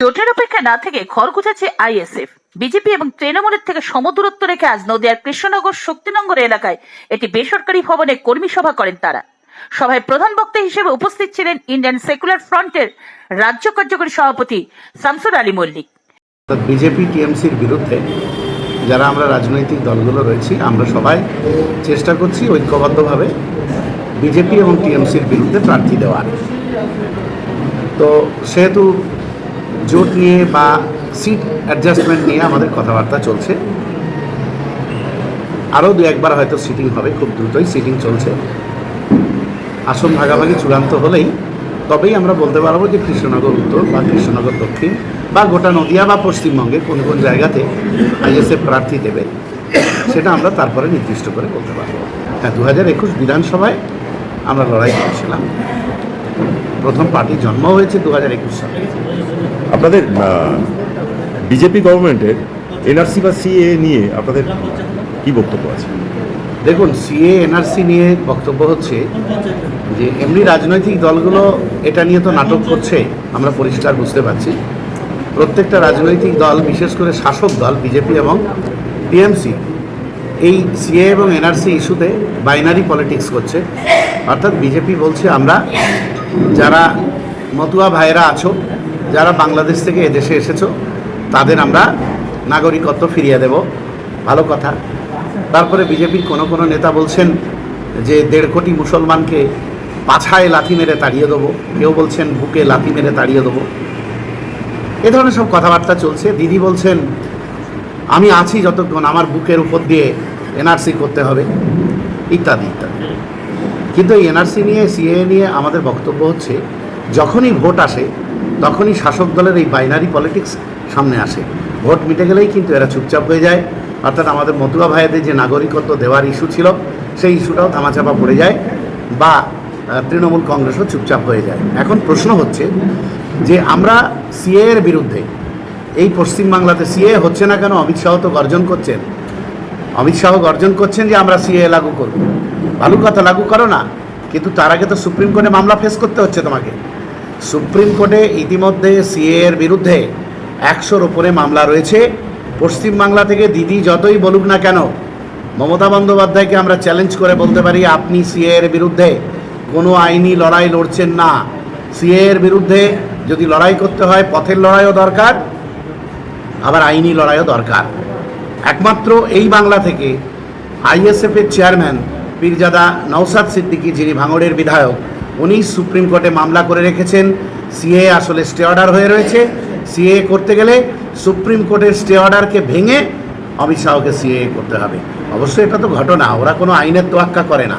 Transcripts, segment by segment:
জোটের অপেক্ষা না থেকে খড় গুছাচ্ছে আইএসএফ। বিজেপি এবং তৃণমূলের থেকে সমদূরত্ব রেখে আজ নদিয়ার কৃষ্ণনগর, শক্তিনগর এলাকায় একটি বেসরকারি ভবনে কর্মী সভা করেন তারা। সভায় প্রধান বক্তা হিসেবে উপস্থিত ছিলেন ইন্ডিয়ান সেকুলার ফ্রন্টের রাজ্য কার্যকরী সভাপতি শামসুর আলী মল্লিক। বিজেপি টিএমসির বিরুদ্ধে যারা আমরা রাজনৈতিক দলগুলো রয়েছি, আমরা সবাই চেষ্টা করছি ঐক্যবদ্ধভাবে বিজেপি এবং টিএমসির বিরুদ্ধে প্রার্থী দেওয়ার। তো সেহেতু জোট নিয়ে বা সিট অ্যাডজাস্টমেন্ট নিয়ে আমাদের কথাবার্তা চলছে। আরও দু একবার হয়তো সিটিং হবে, খুব দ্রুতই সিটিং চলছে। আসন ভাগাভাগি চূড়ান্ত হলেই তবেই আমরা বলতে পারব যে কৃষ্ণনগর উত্তর বা কৃষ্ণনগর দক্ষিণ বা গোটা নদিয়া বা পশ্চিমবঙ্গে কোন কোন জায়গাতে আইএসএফ প্রার্থী দেবে, সেটা আমরা তারপরে নির্দিষ্ট করে বলতে পারব। হ্যাঁ দু হাজার একুশ বিধানসভায় আমরা লড়াই করেছিলাম। প্রথম পার্টি জন্ম হয়েছে দু হাজার একুশ সালে। আপনাদের বিজেপি গভর্নমেন্টের এনআরসি বা সিএ নিয়ে আপনাদের কি বক্তব্য আছে? দেখুন, সিএ, এনআরসি নিয়ে বক্তব্য হচ্ছে যে, এমনি রাজনৈতিক দলগুলো এটা নিয়ে তো নাটক করছে, আমরা পরিষ্কার বুঝতে পারছি। প্রত্যেকটা রাজনৈতিক দল, বিশেষ করে শাসক দল, বিজেপি এবং টিএমসি, এই সিএ এবং এনআরসি ইস্যুতে বাইনারি পলিটিক্স করছে। অর্থাৎ বিজেপি বলছে, আমরা যারা মতুয়া ভাইয়েরা আছো যারা বাংলাদেশ থেকে এদেশে এসেছ, তাদের আমরা নাগরিকত্ব ফিরিয়ে দেব। ভালো কথা। তারপরে বিজেপির কোনো কোনো নেতা বলছেন যে দেড় কোটি মুসলমানকে পাছায় লাথি মেরে তাড়িয়ে দেবো। কেউ বলছেন বুকে লাথি মেরে তাড়িয়ে দেবো। এ ধরনের সব কথাবার্তা চলছে। দিদি বলছেন, আমি আছি যতক্ষণ আমার বুকের উপর দিয়ে এনআরসি করতে হবে। ইত্যাদি ইত্যাদি। কিন্তু এই এনআরসি নিয়ে সিএ নিয়ে আমাদের বক্তব্য হচ্ছে, যখনই ভোট আসে তখনই শাসক দলের এই বাইনারি পলিটিক্স সামনে আসে। ভোট মিটে গেলেই কিন্তু এরা চুপচাপ হয়ে যায়। অর্থাৎ আমাদের মতুয়া ভাইদের যে নাগরিকত্ব দেওয়ার ইস্যু ছিল, সেই ইস্যুটাও ধামাচাপা পড়ে যায় বা তৃণমূল কংগ্রেসও চুপচাপ হয়ে যায়। এখন প্রশ্ন হচ্ছে যে আমরা সিএ এর বিরুদ্ধে, এই পশ্চিমবাংলাতে সিএ হচ্ছে না কেন? অমিত শাহ তো গর্জন করছেন। অমিত শাহ গর্জন করছেন যে আমরা সিএ লাগু করব। ভালো কথা লাগু করো না, কিন্তু তার আগে তো সুপ্রিম কোর্টে মামলা ফেস করতে হচ্ছে তোমাকে। সুপ্রিম কোর্টে ইতিমধ্যে সিএ এর বিরুদ্ধে একশোর ওপরে মামলা রয়েছে। পশ্চিমবাংলা থেকে দিদি যতই বলুক না কেন, মমতা বন্দ্যোপাধ্যায়কে আমরা চ্যালেঞ্জ করে বলতে পারি, আপনি সিএ এর বিরুদ্ধে কোনো আইনি লড়াই লড়ছেন না। সিএ এর বিরুদ্ধে যদি লড়াই করতে হয়, পথের লড়াইও দরকার, আবার আইনি লড়াইও দরকার। একমাত্র এই বাংলা থেকে আইএসএফের চেয়ারম্যান পীরজাদা নওসাদ সিদ্দিকী, যিনি ভাঙড়ের বিধায়ক উনি সুপ্রিম কোর্টে মামলা করে রেখেছেন। সিএ আসলে স্টে অর্ডার হয়ে রয়েছে। সিএ করতে গেলে সুপ্রিম কোর্টের স্টে অর্ডারকে ভেঙে অমিত শাহকে সিএ করতে হবে। অবশ্যই এটা তো ঘটনা, ওরা কোনো আইনের তোয়াক্কা করে না।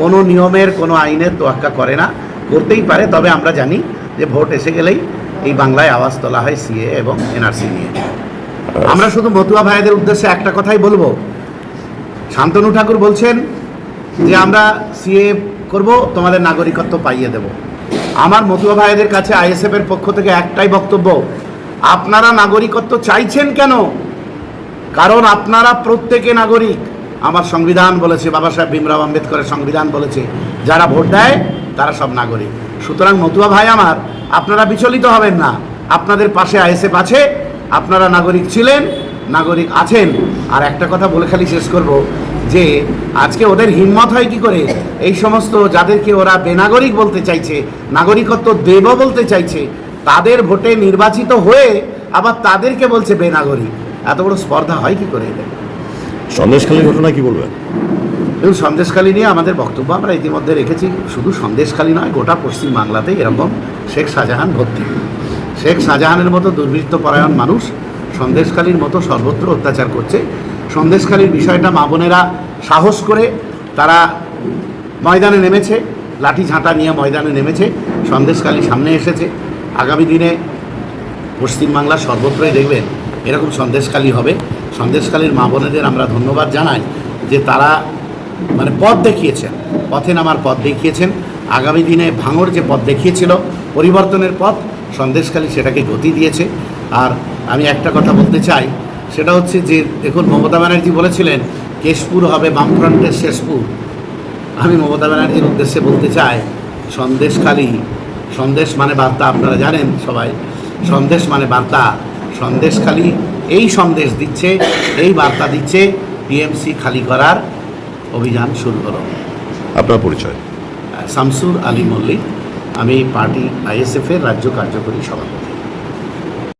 কোনো নিয়মের কোনো আইনের তোয়াক্কা করে না। করতেই পারে, তবে আমরা জানি যে ভোট এসে গেলেই এই বাংলায় আওয়াজ তোলা হয় সিএ এবং এনআরসি নিয়ে। আমরা শুধু মতুয়া ভাইদের উদ্দেশ্যে একটা কথাই বলব। শান্তনু ঠাকুর বলছেন যে আমরা সিএ করব, তোমাদের নাগরিকত্ব পাইয়ে দেব। আমার মতুয়া ভাইদের কাছে আইএসএফ এর পক্ষ থেকে একটাই বক্তব্য, আপনারা নাগরিকত্ব চাইছেন কেন? কারণ আপনারা প্রত্যেকে নাগরিক। আমার সংবিধান বলেছে, বাবা সাহেব ভীমরাও আম্বেদকরের সংবিধান বলেছে, যারা ভোট দেয়, তারা সব নাগরিক। সুতরাং মতুয়া ভাই আমার, আপনারা বিচলিত হবেন না। আপনাদের পাশে আইএসএফ আছে, আপনারা নাগরিক ছিলেন, নাগরিক আছেন। আর একটা কথা বলে খালি শেষ করব যে আজকে ওদের হিম্মত হয় কি করে? এই সমস্ত যাদেরকে ওরা বেনাগরিক বলতে চাইছে নাগরিকত্ব দেব বলতে চাইছে তাদের ভোটে নির্বাচিত হয়ে আবার তাদেরকে বলছে বেনাগরিক। এত বড় স্পর্ধা হয় কি করে এদের? সন্দেশখালীর ঘটনা কি বলবেন? এবং সন্দেশখালী নিয়ে আমাদের বক্তব্য আমরা ইতিমধ্যে রেখেছি। শুধু সন্দেশখালী নয় গোটা পশ্চিম বাংলাতে এরকম শেখ শাহজাহান ভর্তি। শেখ শাহজাহানের মতো দুর্বৃত্ত পরায়ণ মানুষ সন্দেশখালীর মতো সর্বত্র অত্যাচার করছে। সন্দেশখালীর বিষয়টা মা বোনেরা সাহস করে তারা ময়দানে নেমেছে, লাঠি ঝাঁটা নিয়ে ময়দানে নেমেছে, সন্দেশখালী সামনে এসেছে। আগামী দিনে পশ্চিমবাংলা সর্বত্রই দেখবেন এরকম সন্দেশখালী হবে। সন্দেশখালীর মা বোনেদের আমরা ধন্যবাদ জানাই যে তারা মানে পথ দেখিয়েছেন, পথে নামার পথ দেখিয়েছেন। আগামী দিনে ভাঙর যে পথ দেখিয়েছিল, পরিবর্তনের পথ সন্দেশখালী সেটাকে গতি দিয়েছে। আর আমি একটা কথা বলতে চাই সেটা হচ্ছে যে দেখুন মমতা ব্যানার্জি বলেছিলেন কেশপুর হবে বামফ্রন্টের শেষপুর। আমি মমতা ব্যানার্জির উদ্দেশ্যে বলতে চাই সন্দেশখালী সন্দেশ মানে বার্তা আপনারা জানেন সবাই। সন্দেশ মানে বার্তা। সন্দেশ খালি এই সন্দেশ দিচ্ছে এই বার্তা দিচ্ছে টিএমসি খালি করার অভিযান শুরু করো আপনার পরিচয়? শামসুর আলী মল্লিক। আমি পার্টি আইএসএফের রাজ্য কার্যকরী সভাপতি।